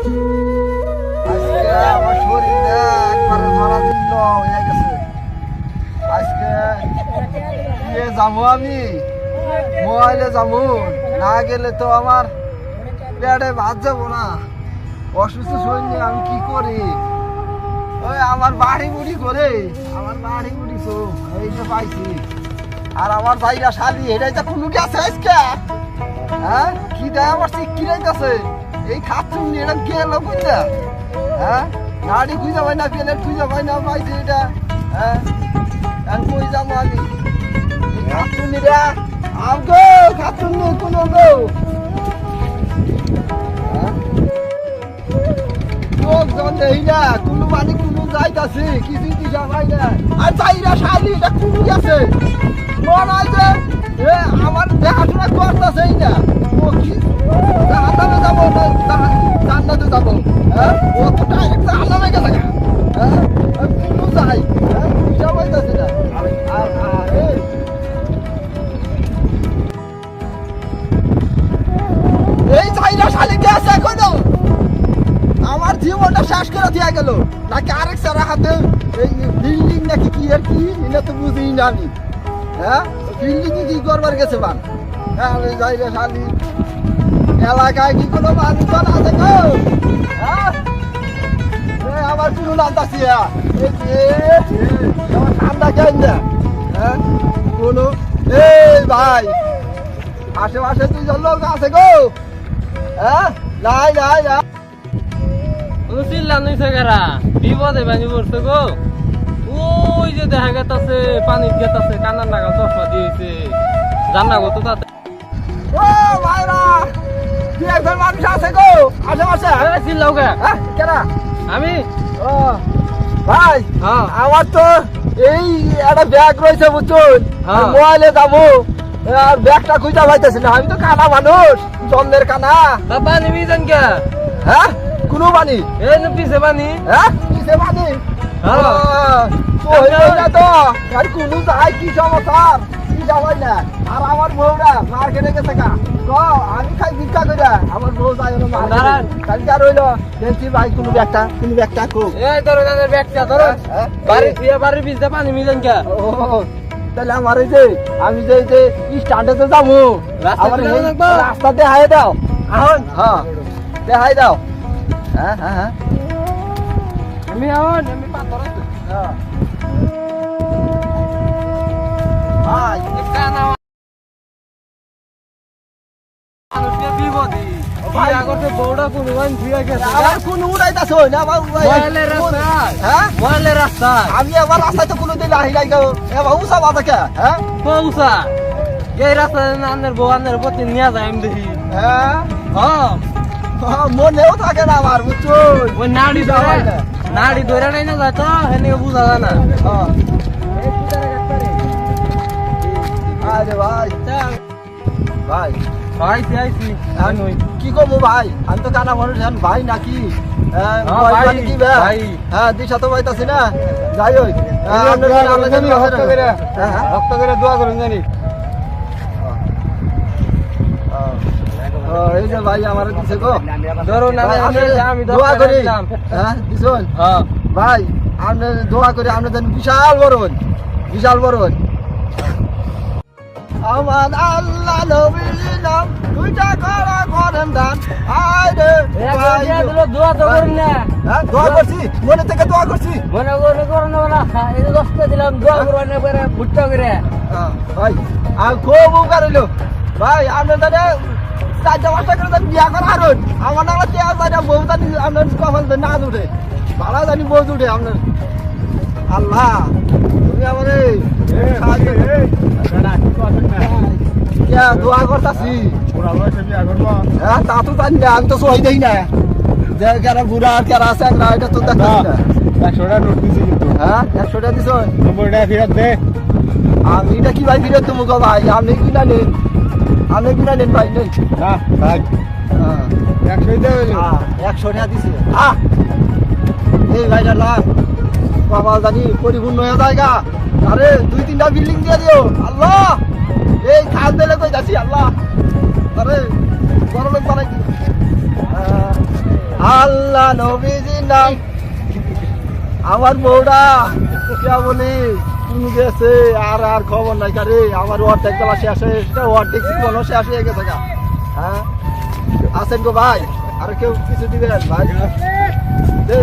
আজকে আমার শরীরটা একবারে ধরা দিল, হয়ে গেছে। আজকে ইয়ে যাব আমি, মোবাইলে যাব। না গেলে তো আমার পেটে ভাত যাব না। অসুস্থ শরীর আমি কি করি? ওই আমার বাড়ি বুড়ি করে আমার বাড়ি বুড়ি এই যে পাইছি। আর আমার ভাইরা শালি, এটাই তো কোনো গেছে আজকে। হ্যাঁ? কি দেয় আমার ঠিক কি এই খাচ্ছুম এটা গেল বুঝলা হ্যাঁ? গাড়ি খুঁজে পাই না, প্লেট খুঁজে পাই না পাইছি এটা। হ্যাঁ? কই যাব আমি? খাচ্ছুম গো খাচ্ছুম কোনো গো হ্যাঁ? লোকজন মানে কোনো পাই না। আর চাইরা শালি, এটা গেছে? যে আমার দেখাশোনা করতেছেই না। হ্যাঁ? জাহান্নামে গেছে হ্যাঁ? হ্যাঁ? এই চাইরা শালি গেছে এখনও। আমার জীবনটা শেষ করে দিয়ে গেল। নাকি আরেক সারা এই বিল্ডিং নাকি কি আর কি? এটা তো বুঝি আমি। হ্যাঁ? বিল্ডিং কি করবার গেছে বান? হ্যাঁ যাই রে শালি এলাকায় কি কোনো মানুষজন আছে গো? হ্যাঁ? আমার কোনো নামতাছি আমার ঠান্ডা কেন না হ্যাঁ? কোনো এই ভাই আশেপাশে দুইজন লোক আছে গো। হ্যাঁ? নাই নাই নাই বিপদে বানি পড়ছে গো। ওই যে দেখা গেতাছে পানির গেতাছে কানার নাগাল চশমা দিয়েছে। জানা গো তো তাতে। ও ভাইরা কি একজন মানুষ আছে গো? আশেপাশে? চিল্লাও কে? হ্যাঁ কেনা আমি? ও ভাই হ্যাঁ। আমার তো এই একটা ব্যাগ রয়েছে বুঝুন হ্যাঁ। মোবাইলে যাব। আর ব্যাগটা খুঁজে পাইতেছি না। আমি তো কানা মানুষ চন্দ্রের কানা। পানি বিজান কে? হ্যাঁ? কোনো বানি না পিছে পানি হ্যাঁ? কিসে বানি হ্যাঁ। তো? আর কোনো যাই কি সমাচার যাবাই না। আর আমার বউরা মার্কেটে গেছে কা ক আমি খাই ভিক্ষা করে আমার বউ যাই হলো দাঁড়ান। কালকে আর হইল দেখছি ভাই কোনো ব্যাগটা কোনো ব্যাগটা কো এই ধরো তাদের ব্যাগটা ধরো। হ্যাঁ? বাড়ি দিয়ে বাড়ির পিছে পানি মিজান কে। ও তাহলে আমার এই যে আমি যে যে স্ট্যান্ডে তো যাব। রাস্তা দেখাই দাও। এখন হ্যাঁ দেখাই দাও। হ্যাঁ হ্যাঁ হ্যাঁ। আমি আওয়াজ আমি পাথর হ্যাঁ। ভাই। করতে বউটা কোনো গেছে? আবার কোন উড়াইতাছ না? আমার ময়লের রাস্তায়। হ্যাঁ? রাস্তায়। আমি আমার রাস্তায় তো কোনো দিন আহি নাই এ বাবু সব আছে হ্যাঁ? পৌঁছা এই রাস্তায় আন্নের বউ আন্নের নিয়ে যায় আমি দেখি। হ্যাঁ? হ্যাঁ হ্যাঁ, মনেও থাকে না আমার বুঝছ? ওই নাড়ি ধরে নাড়ি ধরে নাই না যায় তো হেনে বুঝা যায় না। হ্যাঁ আরে ভাই ভাই। আইছি আইছি কি? করব ভাই? আমি তো কানা মানুষ ভাই নাকি? হ্যাঁ, ভাই মানে ভাই। হ্যাঁ দিশা তো পাইতাছি না। যাই হ্যাঁ। হ্যাঁ। ভক্ত করে দোয়া করুন জানি এই যে ভাই আমার দিছে গো। আমি দোয়া করি হ্যাঁ দিছুন? ভাই আপনি দোয়া করি আপনি যেন বিশাল বড় বিশাল বড় আমার আল্লাহ নবীর নাম। দুইটা করা করেন দান আইরে ভাই। দোয়া তো করুন না? হ্যাঁ দোয়া করছি। মনে থেকে দোয়া করছি। মনে করে করুন না এই দশটা দিলাম দোয়া করুন না করে ভুট্টা করে। হ্যাঁ, ভাই আর খুব উপকার হইল। ভাই আপনি তাহলে চারটা পাঁচটা করে তাহলে বিয়া করা হারুন। আমার নাম চেয়ার জানি বউ জানি আপনার কখন না উঠে ভাড়া জানি বউ উঠে আপনার। আল্লাহ তুমি আমার এই। দোয়া করতাছি। হ্যাঁ তা তো জানি না আমি তো দেই না। যে কেরা বুড়া আর কেরা আছে না এটা তো না একশোটা নোট দিছি কিন্তু। হ্যাঁ একশো টাকা দিছ? নব্বই ফেরত দে। আমি এটা কি ভাই ফিরে তুমি গো ভাই? আপনি কিনা নেন আপনি কিনা নেন ভাই নেই। না ভাই। হ্যাঁ। একশোই দে। হইল। একশো টাকা দিছে। আহ! এই ভাইটার লাভ বাবা জানি পরিপূর্ণ হয়ে জায়গা আরে, দুই তিনটা বিল্ডিং দিয়ে দিও। আল্লাহ! এই খাল দিলে কই যাচ্ছি আল্লাহ! আরে, বড় লোক বানাই। আল্লাহ, নবীজির নাম। আমার বউটা কে বলি তুমি গেছে? আর আর খবর নাই কারে? আমার অর্ধেক বেলা শেষ হয়ে এসছে অর্ধেক জীবন শেষ হয়ে গা। হ্যাঁ? আসেন গো ভাই? আর কেউ কিছু দিবেন, ভাই?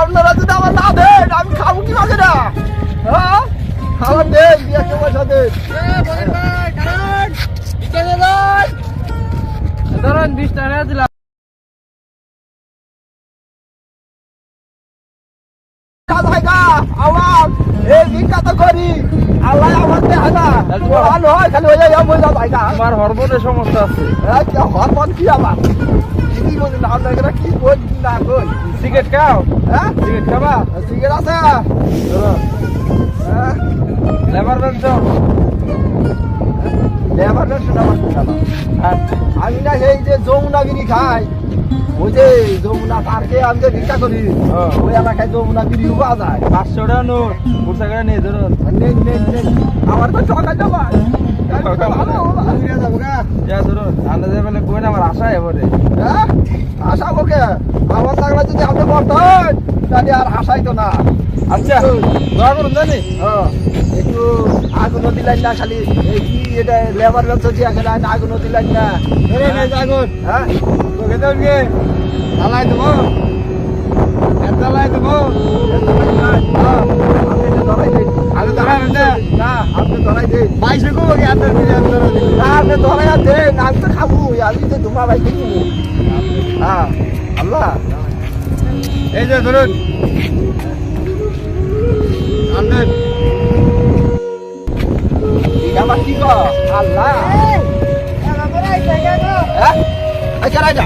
আপনারা যদি আমার না দেন আমি খাব কি মাঝে না? হ্যাঁ? আমার দেন একটা পয়সা দেন। ধরেন বিশ টাকা দিলাম। আমার এই ভিক্ষা তো করি। আল্লাহ আমার দেয় না। ভালো হয় খালি হয়ে যায় বলে জায়গা। আমার হরমোনের সমস্যা আছে। হরমোন কি আবার? বলি না আপনারা কি বল না কই সিগারেট খাও। হ্যাঁ? সিগারেট খাবা? সিগারেট আছে? হ্যাঁ। লেবার বেঞ্চ লেবার শোনা আচ্ছা আমি না সেই যে যমুনাগিরি খাই ওই যে যমুনা পার্কে আমি যে ভিক্ষা করি হ্যাঁ। ওই এলাকায় যমুনাগিরি পাওয়া যায়। পাঁচশো টাকা নোট কুড়ি টাকা নিয়ে ধরুন আমার তো ঠকা যাবা আমার আশা এবারে হ্যাঁ? আশা আমার যদি আপনি করতেন তাহলে আর আশাই তো না। আচ্ছা দোয়া করুন জানি। হ্যাঁ, একটু আগুনও দিলেন না খালি এই কি এটা লেবার ব্যবসা দিয়ে খেলে আগুনও দিলেন না। আগুন হ্যাঁ? তোকে তো জ্বালাই দেবো। জ্বালাই দেবো। আপনি ধরাই দিন না? আপনি ধরাই দিন। বাইশে কো কি আপনার আপনার না আপনি ধরাই দেন আমি তো খাব আমি তো তোমার ভাই খাব হ্যাঁ আল্লাহ। এই যে ধরুন। আনবেন আবার কি গো আল্লাহ। হ্যাঁ? আচ্ছা রাজা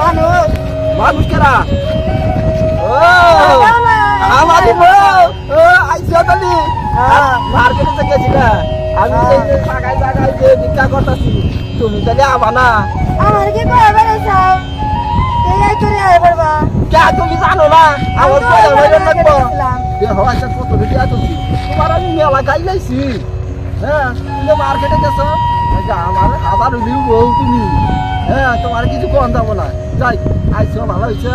মানুষ। মানুষ কেরা? আমাদের। আইসা তালি হ্যাঁ। মার্কেটে থেকে গেছিল। আমি এই যে জায়গায় জায়গায় যে ভিক্ষা করতেছি। তুমি তাহলে আবা না। আমার কি করে বেড়েছাও এই তোরে আয় পড়বা। কে তুমি জানো না? আমার আমি তো পয়সা আমার হয়ে মাকে লাগবো দেখলাম। যে কত তোমার আমি মেলা খাই লাইছি। হ্যাঁ তুমি মার্কেটে গেছো। আমার আবার হইলেও বউ তুমি। হ্যাঁ তোমার কিছু কম যাব না যাই আইসো ভালো হয়েছে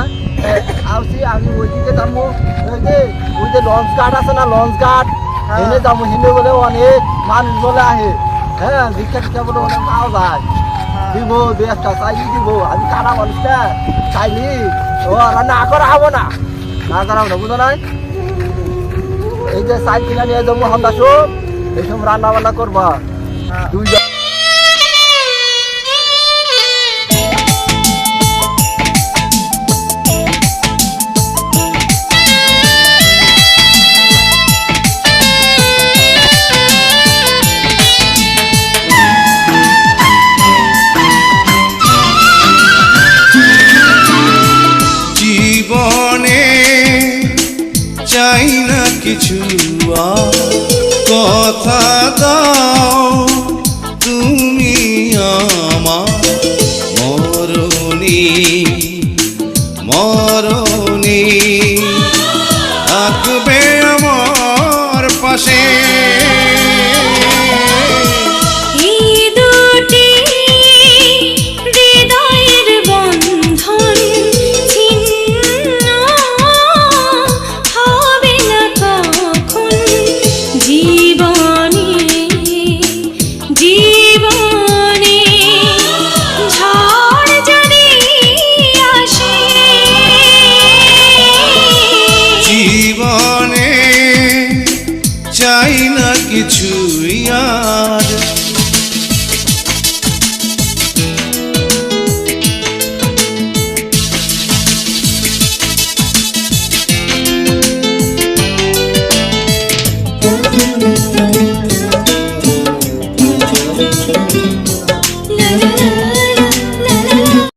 আসি আমি ওইদিকে যাব ওই যে ওই যে লঞ্চ গার্ড আছে না লঞ্চ গার্ড হ্যাঁ। এনে যাব হেনে বলে অনেক মানুষ বলে আহে। হ্যাঁ ভিক্ষা টিক্ষা বলে অনেক পাওয়া যায়। দিব দু একটা চাইলি দিব। আমি কানা মানুষটা চাইলি ও আর না করা হব না। না করা হব না বুঝো নাই? এই যে কিনা নিয়ে যাব হন্দা সব এইসব রান্না বান্না করবা? দুই কিছু। কথা দাও।